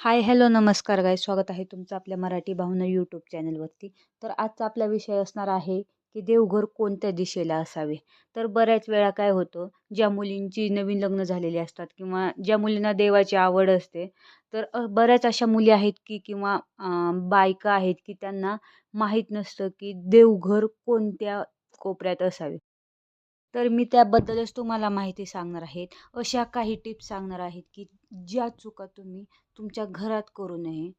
Hi hello नमस्कार गाय स्वागत आहे तुमचं आपल्या मराठी भावना यूट्यूब चॅनलवरती. तर आजचा आपला विषय असणार आहे की देवघर कोणत्या दिशेला असावे? तर बऱ्याच वेळा काय होतं ज्या मुलींची नवीन लग्न झालेली असतात किंवा ज्या मुलींना देवाची आवड असते तर बऱ्याच अशा मुली आहेत की किंवा बायका आहेत की त्यांना माहीत नसतं की देवघर कोणत्या कोपऱ्यात असावे. तर मी त्याबद्दलच तुम्हाला माहिती सांगणार आहेत अशा काही टिप्स सांगणार आहेत की ज्या चुका तुम्ही तुमच्या घरात करू नये.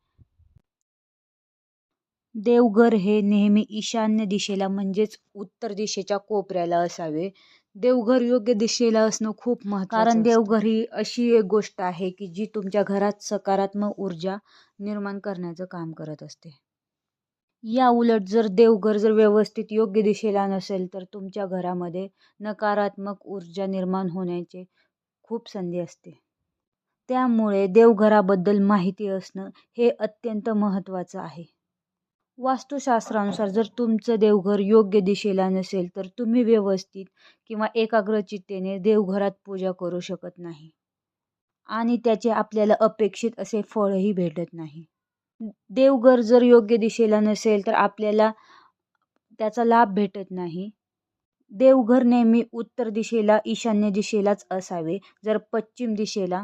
देवघर हे नेहमी ईशान्य दिशेला म्हणजेच उत्तर दिशेच्या कोपऱ्याला असावे. देवघर योग्य दिशेला असणं खूप महत्त्वाचं कारण देवघर ही अशी एक गोष्ट आहे की जी तुमच्या घरात सकारात्मक ऊर्जा निर्माण करण्याचं काम करत असते. या उलट जर देवघर जर व्यवस्थित योग्य दिशेला नसेल तर तुमच्या घरामध्ये नकारात्मक ऊर्जा निर्माण होण्याचे खूप संधी असते. त्यामुळे देवघराबद्दल माहिती असणं हे अत्यंत महत्त्वाचं आहे. वास्तुशास्त्रानुसार जर तुमचं देवघर योग्य दिशेला नसेल तर तुम्ही व्यवस्थित किंवा एकाग्रचित्तेने देवघरात पूजा करू शकत नाही. आणि त्याचे आपल्याला अपेक्षित असे फळही भेटत नाही. देवघर जर योग्य दिशेला नसेल तर आपल्याला त्याचा लाभ भेटत नाही. देवघर नेहमी उत्तर दिशेला ईशान्य दिशेलाच असावे. जर पश्चिम दिशेला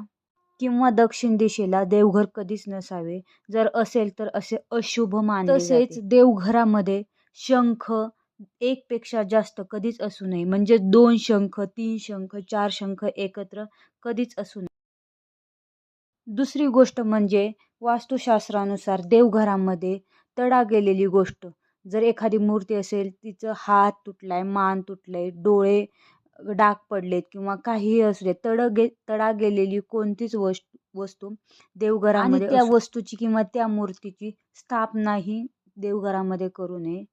किंवा दक्षिण दिशेला देवघर कधीच नसावे. जर असेल तर असे अशुभ मान तसेच देवघरामध्ये शंख एकपेक्षा जास्त कधीच असू नये. म्हणजे दोन शंख तीन शंख चार शंख एकत्र कधीच असू नये. दुसरी गोष्ट म्हणजे वास्तुशास्त्रानुसार देवघरामध्ये तडा गेलेली गोष्ट. जर एखादी मूर्ती असेल तिचं हात तुटलाय मान तुटलंय डोळे डाग पडलेत किंवा काहीही असू दे तड गे तडा गेलेली कोणतीच वस्तू वस्तू देवघरामध्ये त्या वस्तूची किंवा त्या मूर्तीची स्थापनाही देवघरामध्ये करू नये.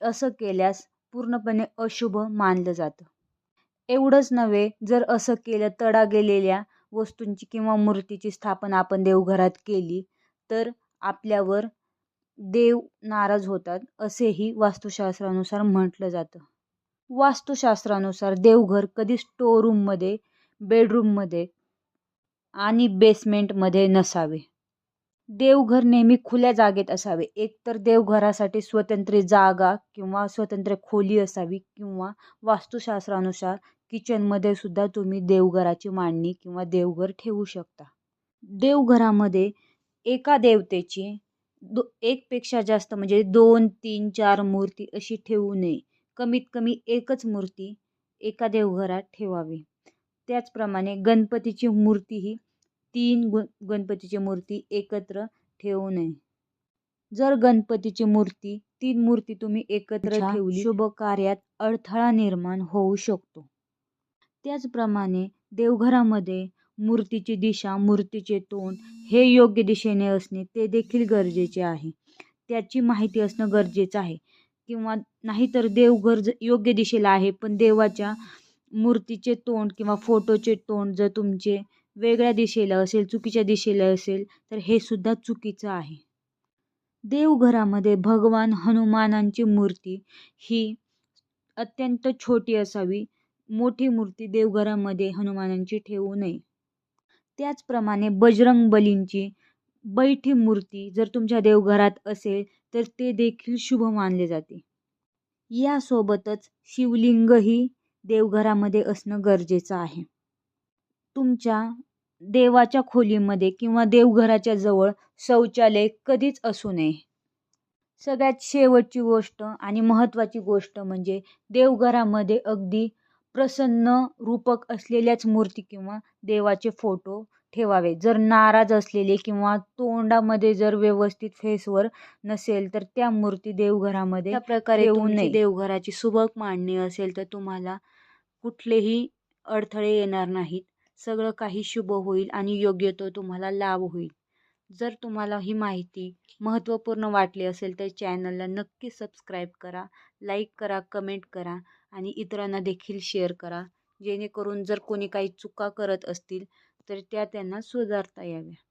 असं केल्यास पूर्णपणे अशुभ मानलं जातं. एवढंच नव्हे जर असं केलं तडा गेलेल्या वस्तूंची किंवा मूर्तीची स्थापना आपण देवघरात केली तर आपल्यावर देव नाराज होतात असेही वास्तुशास्त्रानुसार म्हटलं जातं. वास्तुशास्त्रानुसार देवघर कधी स्टोरूममध्ये बेडरूममध्ये आणि बेसमेंटमध्ये नसावे. देवघर नेहमी खुल्या जागेत असावे. एकतर देवघरासाठी स्वतंत्र जागा किंवा स्वतंत्र खोली असावी किंवा वास्तुशास्त्रानुसार किचनमध्ये सुद्धा तुम्ही देवघराची मांडणी किंवा देवघर ठेवू शकता. देवघरामध्ये एका देवतेची दो एकपेक्षा जास्त म्हणजे दोन तीन चार मूर्ती अशी ठेवू नये. कमीत कमी एकच मूर्ती एका देवघरात ठेवावी. त्याचप्रमाणे गणपतीची मूर्तीही तीन ग गणपतीची मूर्ती एकत्र ठेवू नये. जर गणपतीची मूर्ती तीन मूर्ती तुम्ही एकत्र ठेवली शुभ कार्यात अडथळा निर्माण होऊ शकतो. त्याचप्रमाणे देवघरामध्ये मूर्तीची दिशा मूर्तीचे तोंड हे योग्य दिशेने असणे ते देखील गरजेचे आहे. त्याची माहिती असणं गरजेचं आहे. किंवा नाहीतर देवघर ज योग्य दिशेला आहे पण देवाच्या मूर्तीचे तोंड किंवा फोटोचे तोंड जर तुमचे वेगळ्या दिशेला असेल चुकीच्या दिशेला असेल तर हे सुद्धा चुकीचं आहे. देवघरामध्ये भगवान हनुमानांची मूर्ती ही अत्यंत छोटी असावी. मोठी मूर्ती देवघरामध्ये हनुमानांची ठेवू नये. त्याचप्रमाणे बजरंग बलींची बैठी मूर्ती जर तुमच्या देवघरात असेल तर ते देखील शुभ मानले जाते. यासोबतच शिवलिंगही देवघरामध्ये असणं गरजेचं आहे. तुमच्या देवाच्या खोलीमध्ये किंवा देवघराच्या जवळ शौचालय कधीच असू नये. सगळ्यात शेवटची गोष्ट आणि महत्त्वाची गोष्ट म्हणजे देवघरामध्ये अगदी प्रसन्न रूपक असलेल्याच मूर्ती किंवा देवाचे फोटो ठेवावे. जर नाराज असलेले किंवा तोंडामध्ये जर व्यवस्थित फेसवर नसेल तर त्या मूर्ती देवघरामध्ये त्या प्रकारे येऊ नये. देवघराची सुबक मांडणी असेल तर तुम्हाला कुठलेही अडथळे येणार नाहीत. सगळं काही शुभ होईल आणि योग्य तो तुम्हाला लाभ होईल. जर तुम्हाला ही माहिती महत्त्वपूर्ण वाटली असेल तर चॅनलला नक्की सबस्क्राईब करा लाईक करा कमेंट करा. आणि इतरांना देखील शेअर करा. जेणेकरून जर कोणी काही चुका करत असतील तर त्या त्यांना सुधारता याव्या.